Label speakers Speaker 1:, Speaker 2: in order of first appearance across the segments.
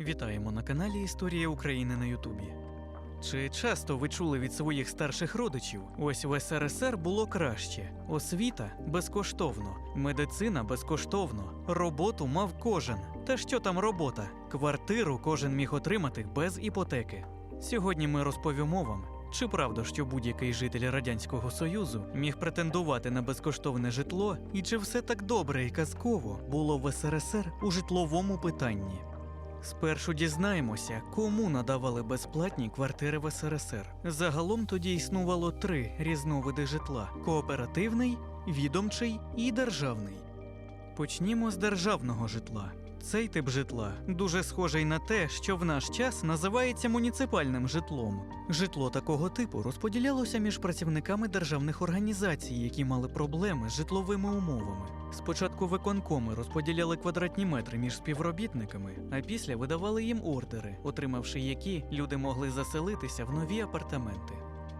Speaker 1: Вітаємо на каналі Історія України на Ютубі. Чи часто ви чули від своїх старших родичів? Ось в СРСР було краще: освіта безкоштовно, медицина безкоштовно, роботу мав кожен. Та що там робота? Квартиру кожен міг отримати без іпотеки. Сьогодні ми розповімо вам, чи правда, що будь-який житель Радянського Союзу міг претендувати на безкоштовне житло, і чи все так добре і казково було в СРСР у житловому питанні? Спершу дізнаємося, кому надавали безплатні квартири в СРСР. Загалом тоді існувало три різновиди житла: кооперативний, відомчий і державний. Почнімо з державного житла. Цей тип житла дуже схожий на те, що в наш час називається муніципальним житлом. Житло такого типу розподілялося між працівниками державних організацій, які мали проблеми з житловими умовами. Спочатку виконкоми розподіляли квадратні метри між співробітниками, а після видавали їм ордери, отримавши які люди могли заселитися в нові апартаменти.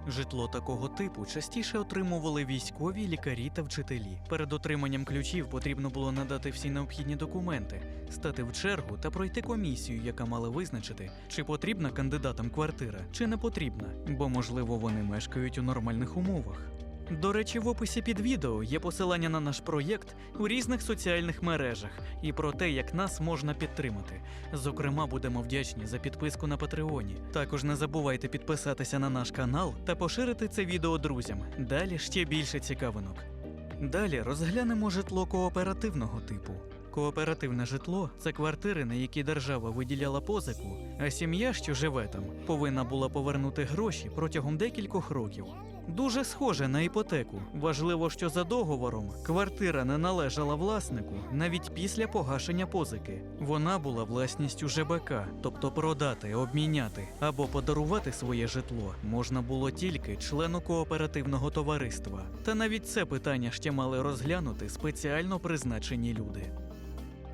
Speaker 1: Житло такого типу частіше отримували військові, лікарі та вчителі. Перед отриманням ключів потрібно було надати всі необхідні документи, стати в чергу та пройти комісію, яка мала визначити, чи потрібна кандидатам квартира, чи не потрібна, бо можливо вони мешкають у нормальних умовах. До речі, в описі під відео є посилання на наш проєкт у різних соціальних мережах і про те, як нас можна підтримати. Зокрема, будемо вдячні за підписку на Патреоні. Також не забувайте підписатися на наш канал та поширити це відео друзям. Далі ще більше цікавинок. Далі розглянемо житло кооперативного типу. Кооперативне житло це квартири, на які держава виділяла позику, а сім'я, що живе там, повинна була повернути гроші протягом декількох років. Дуже схоже на іпотеку. Важливо, що за договором квартира не належала власнику навіть після погашення позики. Вона була власністю ЖБК, тобто продати, обміняти або подарувати своє житло можна було тільки члену кооперативного товариства. Та навіть це питання ще мали розглянути спеціально призначені люди.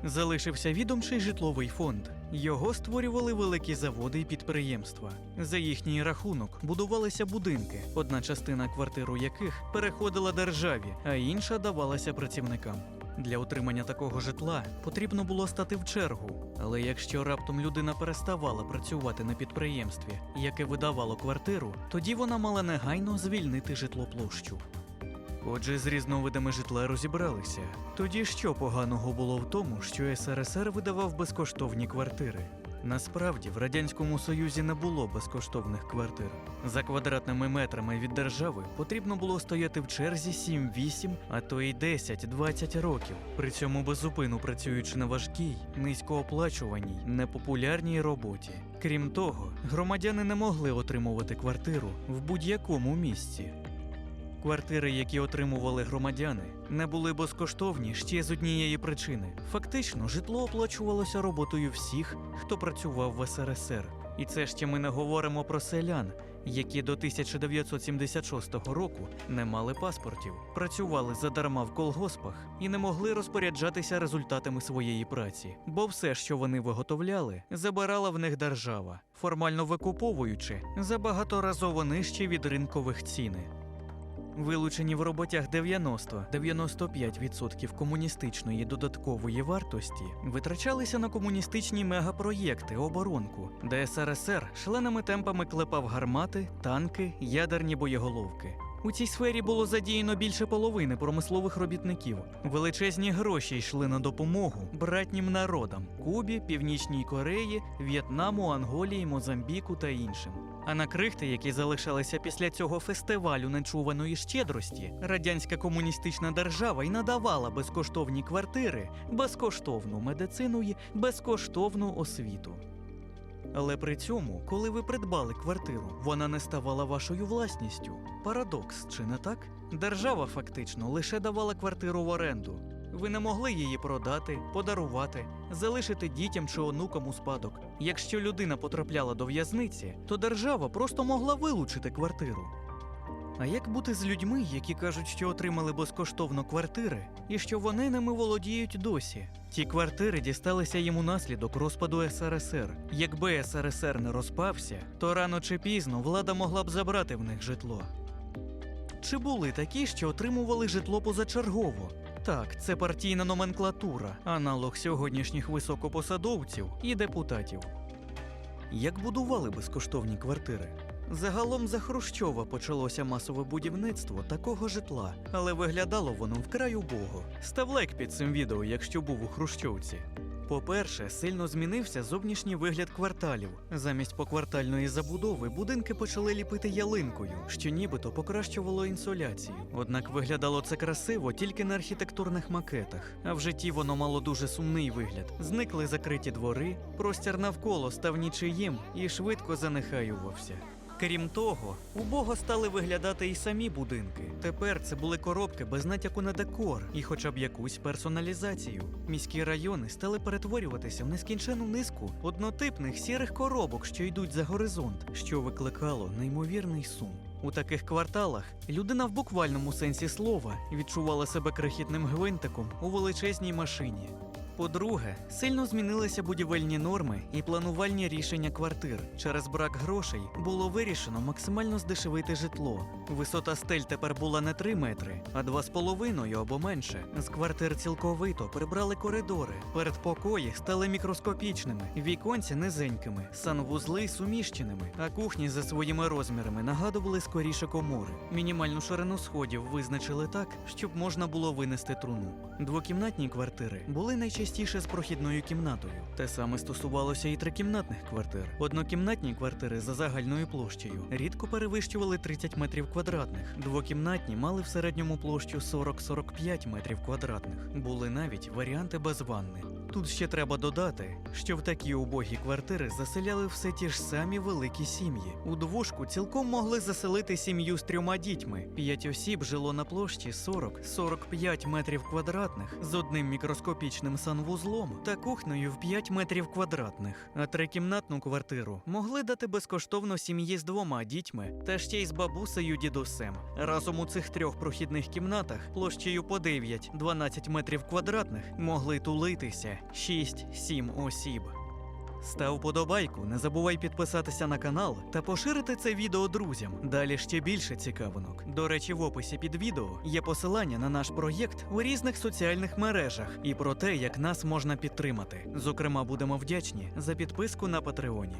Speaker 1: Залишився відомчий житловий фонд. Його створювали великі заводи і підприємства. За їхній рахунок будувалися будинки, одна частина квартир у яких переходила державі, а інша давалася працівникам. Для отримання такого житла потрібно було стати в чергу. Але якщо раптом людина переставала працювати на підприємстві, яке видавало квартиру, тоді вона мала негайно звільнити житлоплощу. Отже, з різновидами житла розібралися. Тоді що поганого було в тому, що СРСР видавав безкоштовні квартири? Насправді в радянському союзі не було безкоштовних квартир. За квадратними метрами від держави потрібно було стояти в черзі 7-8, а то й 10-20 років. При цьому безупину працюючи на важкій, низькооплачуваній, непопулярній роботі. Крім того, громадяни не могли отримувати квартиру в будь-якому місці. Квартири, які отримували громадяни, не були безкоштовні ще з однієї причини. Фактично, житло оплачувалося роботою всіх, хто працював в СРСР. І це ще ми не говоримо про селян, які до 1976 року не мали паспортів, працювали задарма в колгоспах і не могли розпоряджатися результатами своєї праці, бо все, що вони виготовляли, забирала в них держава, формально викуповуючи за багаторазово нижче від ринкових ціни. Вилучені в роботях 90-95% комуністичної додаткової вартості витрачалися на комуністичні мегапроєкти оборонку, де СРСР шаленими темпами клепав гармати, танки, ядерні боєголовки. У цій сфері було задіяно більше половини промислових робітників. Величезні гроші йшли на допомогу братнім народам Кубі, Північній Кореї, В'єтнаму, Анголії, Мозамбіку та іншим. А на крихти, які залишалися після цього фестивалю нечуваної щедрості, радянська комуністична держава й надавала безкоштовні квартири, безкоштовну медицину й безкоштовну освіту. Але при цьому, коли ви придбали квартиру, вона не ставала вашою власністю. Парадокс, чи не так? Держава фактично лише давала квартиру в оренду. Ви не могли її продати, подарувати, залишити дітям чи онукам у спадок. Якщо людина потрапляла до в'язниці, то держава просто могла вилучити квартиру. А як бути з людьми, які кажуть, що отримали безкоштовно квартири, і що вони ними володіють досі? Ті квартири дісталися їм унаслідок розпаду СРСР. Якби СРСР не розпався, то рано чи пізно влада могла б забрати в них житло. Чи були такі, що отримували житло позачергово? Так, це партійна номенклатура, аналог сьогоднішніх високопосадовців і депутатів. Як будували безкоштовні квартири? Загалом за Хрущова почалося масове будівництво такого житла, але виглядало воно вкрай убого. Став лайк під цим відео, якщо був у Хрущовці. По-перше, сильно змінився зовнішній вигляд кварталів. Замість поквартальної забудови будинки почали ліпити ялинкою, що нібито покращувало інсоляцію. Однак виглядало це красиво тільки на архітектурних макетах, а в житті воно мало дуже сумний вигляд. Зникли закриті двори, простір навколо став нічиїм і швидко занехаювався. Крім того, убого стали виглядати і самі будинки. Тепер це були коробки без натяку на декор і хоча б якусь персоналізацію. Міські райони стали перетворюватися в нескінчену низку однотипних сірих коробок, що йдуть за горизонт, що викликало неймовірний сум. У таких кварталах людина в буквальному сенсі слова відчувала себе крихітним гвинтиком у величезній машині. По-друге, сильно змінилися будівельні норми і планувальні рішення квартир. Через брак грошей було вирішено максимально здешевити житло. Висота стель тепер була не 3 метри, а 2,5 або менше. З квартир цілковито прибрали коридори. Передпокої стали мікроскопічними, віконці низенькими, санвузли суміщеними, а кухні за своїми розмірами нагадували скоріше комори. Мінімальну ширину сходів визначили так, щоб можна було винести труну. Двокімнатні квартири були найчастіше з прохідною кімнатою. Те саме стосувалося і трикімнатних квартир. Однокімнатні квартири за загальною площею рідко перевищували 30 метрів квадратних. Двокімнатні мали в середньому площу 40-45 метрів квадратних. Були навіть варіанти без ванни. Тут ще треба додати, що в такі убогі квартири заселяли все ті ж самі великі сім'ї. У двушку цілком могли заселити сім'ю з трьома дітьми. П'ять осіб жило на площі 40-45 метрів квадратних з одним мікроскопічним санвузлом та кухнею в 5 метрів квадратних. А трикімнатну квартиру могли дати безкоштовно сім'ї з двома дітьми та ще й з бабусею дідусем. Разом у цих трьох прохідних кімнатах площею по 9-12 метрів квадратних могли тулитися 6-7 осіб. Став подобайку, не забувай підписатися на канал та поширити це відео друзям. Далі ще більше цікавинок. До речі, в описі під відео є посилання на наш проєкт у різних соціальних мережах і про те, як нас можна підтримати. Зокрема, будемо вдячні за підписку на Патреоні.